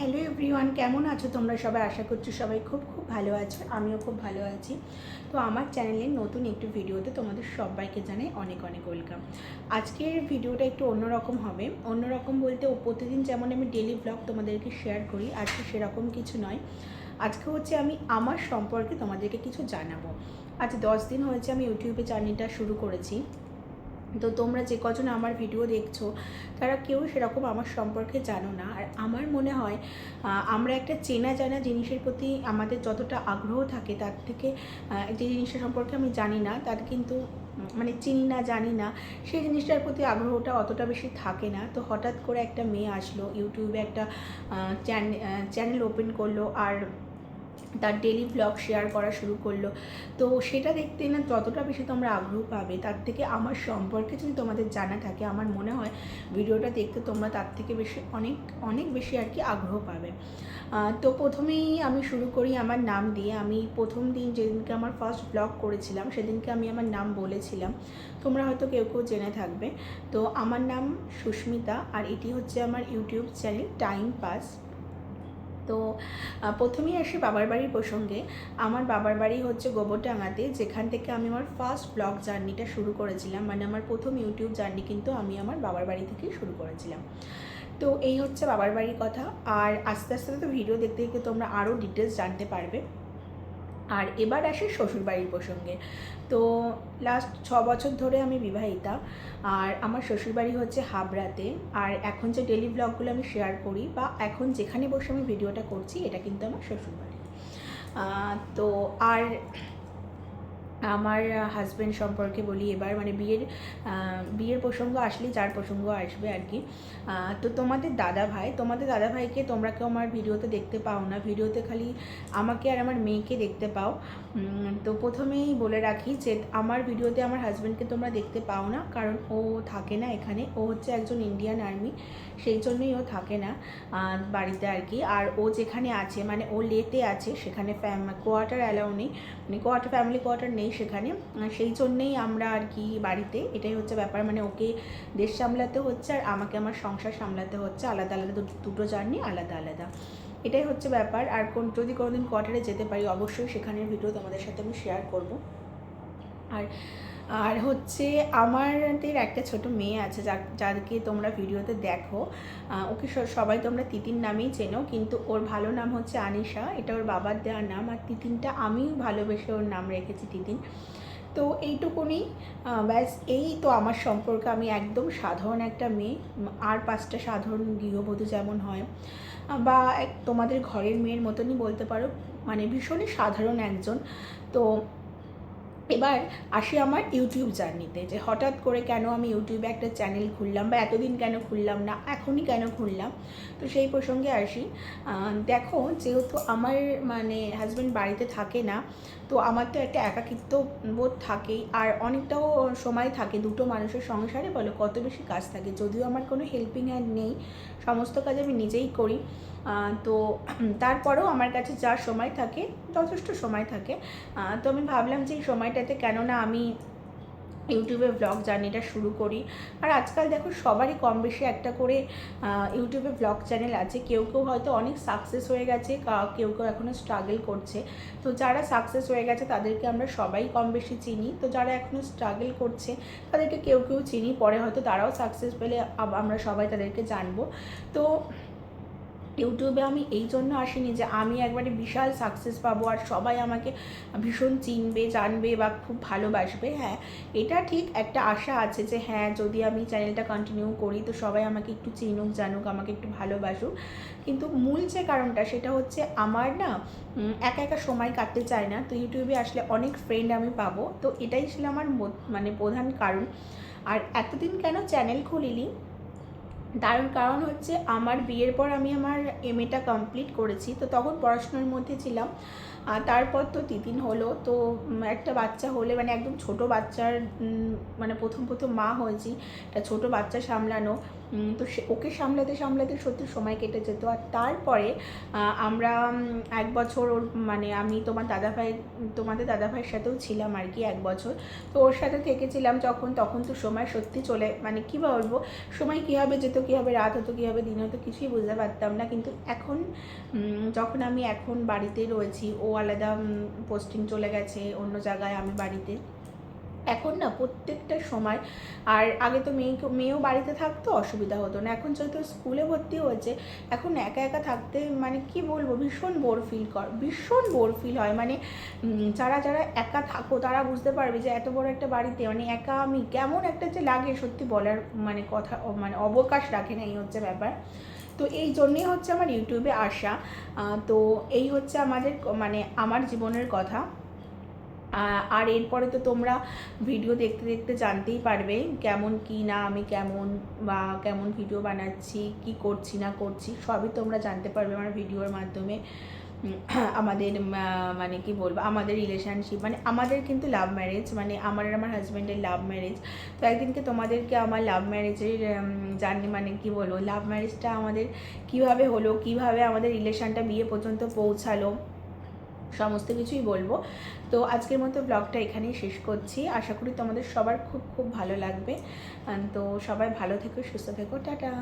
Hello everyone কেমন আছো তোমরা সবাই? আশা করছ সবাই খুব খুব ভালো আছো। আমিও খুব ভালো আছি। তো আমার চ্যানেলের নতুন একটু ভিডিওতে তোমাদের সবাইকে জানাই অনেক অনেক ওয়েলকাম আজকের ভিডিওটা একটু অন্যরকম হবে। অন্যরকম বলতে প্রতিদিন যেমন আমি ডেলি ব্লগ তোমাদেরকে শেয়ার করি, আজকে সেরকম কিছু নয়। আজকে হচ্ছে আমি আমার সম্পর্কে তোমাদেরকে কিছু জানাব। আজ দশ দিন হয়েছে আমি ইউটিউবে জার্নিটা শুরু করেছি। তো তোমরা যে কজন আমার ভিডিও দেখছ, তারা কেউ সেরকম আমার সম্পর্কে জানো না। আর আমার মনে হয় আমরা একটা চেনা জানা জিনিসের প্রতি আমাদের যতটা আগ্রহ থাকে, তার থেকে যে জিনিসটা সম্পর্কে আমি জানি না, তার কিন্তু মানে চিনি না, জানি না, সেই জিনিসটার প্রতি আগ্রহটা অতটা বেশি থাকে না। তো হঠাৎ করে একটা মেয়ে আসলো, ইউটিউবে একটা চ্যানেল ওপেন করল, আর তার ডেলি ব্লগ শেয়ার করা শুরু করল। তো সেটা দেখতে না যতটা বেশি তোমরা আগ্রহ পাবে, তার থেকে আমার সম্পর্কে যদি তোমাদের জানা থাকে, আমার মনে হয় ভিডিওটা দেখতে তোমরা তার থেকে বেশি অনেক অনেক বেশি আর কি আগ্রহ পাবে। তো প্রথমেই আমি শুরু করি আমার নাম দিয়ে। আমি প্রথম দিন যেদিনকে আমার ফার্স্ট ব্লগ করেছিলাম, সেদিনকে আমি আমার নাম বলেছিলাম। তোমরা হয়তো কেউ কেউ জেনে থাকবে। তো আমার নাম সুস্মিতা, আর এটি হচ্ছে আমার ইউটিউব চ্যানেল টাইম পাস তো প্রথমেই আসি বাবার বাড়ির প্রসঙ্গে। আমার বাবার বাড়ি হচ্ছে গোবরডাঙ্গাতে, যেখান থেকে আমি আমার ফার্স্ট ব্লগ জার্নিটা শুরু করেছিলাম। মানে আমার প্রথম ইউটিউব জার্নি কিন্তু আমি আমার বাবার বাড়ি থেকেই শুরু করেছিলাম। তো, এই হচ্ছে বাবার বাড়ির কথা। আর আস্তে আস্তে তো ভিডিও দেখতে দেখতে তোমরা আরও ডিটেলস জানতে পারবে। আর এবার আসে শ্বশুরবাড়ির প্রসঙ্গে। তো লাস্ট ছ বছর ধরে আমি বিবাহিতা আর আমার শ্বশুরবাড়ি হচ্ছে হাবড়াতে। আর এখন যে ডেলি ব্লগগুলো আমি শেয়ার করি বা এখন যেখানে বসে আমি ভিডিওটা করছি, এটা কিন্তু আমার শ্বশুরবাড়ি। তো আর আমার হাজব্যান্ড সম্পর্কে বলি এবার মানে বিয়ের বিয়ের প্রসঙ্গ আসলেই যার প্রসঙ্গ আসবে আর কি। তো তোমাদের দাদা ভাই, তোমাদের দাদা ভাইকে তোমরা কেউ আমার ভিডিওতে দেখতে পাও না। ভিডিওতে খালি আমাকে আর আমার মেয়েকে দেখতে পাও। তো প্রথমেই বলে রাখি যে আমার ভিডিওতে আমার হাজব্যান্ডকে তোমরা দেখতে পাও না, কারণ ও থাকে না এখানে। ও হচ্ছে একজন ইন্ডিয়ান আর্মি সেই জন্যই ও থাকে না বাড়িতে আর কি। আর ও যেখানে আছে মানে ও লেতে আছে, সেখানে ফ্যাম কোয়ার্টার অ্যালাউ নেই। মানে কোয়ার্টার ফ্যামিলি কোয়ার্টার নেই। সেখানে। সেই জন্যেই আমরা আর কি বাড়িতে, এটাই হচ্ছে ব্যাপার। মানে ওকে দেশ সামলাতে হচ্ছে আর আমাকে আমার সংসার সামলাতে হচ্ছে। আলাদা আলাদা দুটো জার্নি আলাদা আলাদা। এটাই হচ্ছে ব্যাপার। আর কোন, যদি কোনোদিন কোয়ার্টারে যেতে পারি, অবশ্যই সেখানের ভিডিও তোমাদের সাথে আমি শেয়ার করব। আর আর হচ্ছে আমাদের একটা ছোট মেয়ে আছে যা যাদেরকে তোমরা ভিডিওতে দেখো। ওকে সবাই তোমরা তিতিন নামেই চেনো, কিন্তু ওর ভালো নাম হচ্ছে আনিশা। এটা ওর বাবার দেওয়ার নাম, আর তিতিনটা আমি ভালোবেসে ওর নাম রেখেছি তিতিন। তো এইটুকুনি ব্যাস, এই তো আমার সম্পর্কে। আমি একদম সাধারণ একটা মেয়ে, আর পাঁচটা সাধারণ গৃহবধূ যেমন হয়। বা এক, তোমাদের ঘরের মেয়ের মতনই বলতে পারো। মানে ভীষণই সাধারণ একজন। তো এবার আসি আমার ইউটিউব জার্নিতে যে হঠাৎ করে কেন আমি ইউটিউবে একটা চ্যানেল খুললাম বা এতদিন কেন খুললাম না, এখনই কেন খুললাম? তো সেই প্রসঙ্গে আসি। দেখো যেহেতু আমার মানে হাজব্যান্ড বাড়িতে থাকে না, তো আমার তো একটা একাকিত্ব বোধ থাকেই। আর অনেকটাও সময় থাকে দুটো মানুষের সংসারে, বলো কত বেশি কাজ থাকে। যদিও আমার কোনো হেল্পিং হ্যান্ড নেই, সমস্ত কাজ আমি নিজেই করি। তো তারপরেও আমার কাছে যা সময় থাকে, যথেষ্ট সময় থাকে। তো আমি ভাবলাম যে এই সময়টাতে কেননা আমি ইউটিউবে ব্লগ জার্নিটা শুরু করি। আর আজকাল দেখো সবারই কম বেশি একটা করে ইউটিউবে ব্লগ চ্যানেল আছে। কেউ কেউ হয়তো অনেক সাকসেস হয়ে গেছে কেউ কেউ এখনও স্ট্রাগল করছে। তো যারা সাকসেস হয়ে গেছে, তাদেরকে আমরা সবাই কম বেশি চিনি। তো যারা এখনও স্ট্রাগল করছে, তাদেরকে কেউ কেউ চিনি। পরে হয়তো তারাও সাকসেস পেলে আমরা সবাই তাদেরকে জানব। তো ইউটিউবে আমি এই জন্য আসিনি যে আমি একবারে বিশাল সাকসেস পাবো আর সবাই আমাকে ভীষণ চিনবে, জানবে বা খুব ভালোবাসবে। হ্যাঁ এটা ঠিক একটা আশা আছে যে হ্যাঁ যদি আমি চ্যানেলটা কন্টিনিউ করি তো সবাই আমাকে একটু চিনুক, জানুক, আমাকে একটু ভালোবাসুক। কিন্তু মূল যে কারণটা সেটা হচ্ছে আমার না একা একা সময় কাটতে চায় না। তো ইউটিউবে আসলে অনেক ফ্রেন্ড আমি পাবো। তো এটাই ছিল আমার মানে প্রধান কারণ। আর এতদিন কেন চ্যানেল খুলিনি? তার কারণ হচ্ছে আমার বিয়ের পর আমি আমার এম এটা কমপ্লিট করেছি, তো তখন পড়াশোনার মধ্যে ছিলাম। তারপর তো তিতিন হলো, তো একটা বাচ্চা হলে মানে একদম ছোট বাচ্চার মানে প্রথম প্রথম মা হয়েছি, একটা ছোট বাচ্চা সামলানো তো সে, ওকে সামলাতে সামলাতে সত্যি সময় কেটে যেত। আর তারপরে আমরা এক বছর ওর মানে আমি তোমার দাদাভাই, তোমাদের দাদাভাইয়ের সাথেও ছিলাম আর কি এক বছর। তো ওর সাথে থেকেছিলাম যখন, তখন তো সময় সত্যি চলে মানে কী বলব, সময় কীভাবে যেত কীভাবে রাত হতো কী হবে, দিন হতো, কিছুই বুঝতে পারতাম না। কিন্তু এখন যখন আমি এখন বাড়িতে রয়েছি, ও আলাদা পোস্টিং চলে গেছে অন্য জায়গায় আমি বাড়িতে। এখন না প্রত্যেকটা সময়, আর আগে তো মেয়ে মেয়েও বাড়িতে থাকতো, অসুবিধা হতো না। এখন যেহেতু স্কুলে ভর্তি হয়েছে, এখন একা একা থাকতে মানে কি বলব, ভীষণ বোর ফিল কর, ভীষণ বোর ফিল হয়। মানে যারা যারা একা থাকো, তারা বুঝতে পারবে যে এত বড় একটা বাড়িতে মানে একা আমি কেমন একটা যে লাগে, সত্যি বলার মানে কথা মানে অবকাশ রাখে না, এই হচ্ছে ব্যাপার। তো এই জন্যেই হচ্ছে আমার ইউটিউবে আসা। তো এই হচ্ছে আমাদের মানে আমার জীবনের কথা। আর এরপরে তো তোমরা ভিডিও দেখতে দেখতে জানতেই পারবে কেমন কি না, আমি কেমন বা কেমন ভিডিও বানাচ্ছি, কি করছি, না করছি, সবই তোমরা জানতে পারবে আমার ভিডিওর মাধ্যমে। আমাদের মানে কি বলব, আমাদের রিলেশনশিপ মানে আমাদের কিন্তু লাভ ম্যারেজ মানে আমার আর আমার হাজব্যান্ডের লাভ ম্যারেজ তো একদিনকে তোমাদেরকে আমার লাভ ম্যারেজের জার্নি মানে কি বলব লাভ ম্যারেজটা আমাদের কীভাবে হলো, কীভাবে আমাদের রিলেশনটা বিয়ে পর্যন্ত পৌঁছালো সমস্ত কিছুই বলব। তো আজকের মতো ব্লগটা এখানেই শেষ করছি। আশা করি তোমাদের সবার খুব খুব ভালো লাগবে। তো সবাই ভালো থেকো, সুস্থ থেকো। টাটা।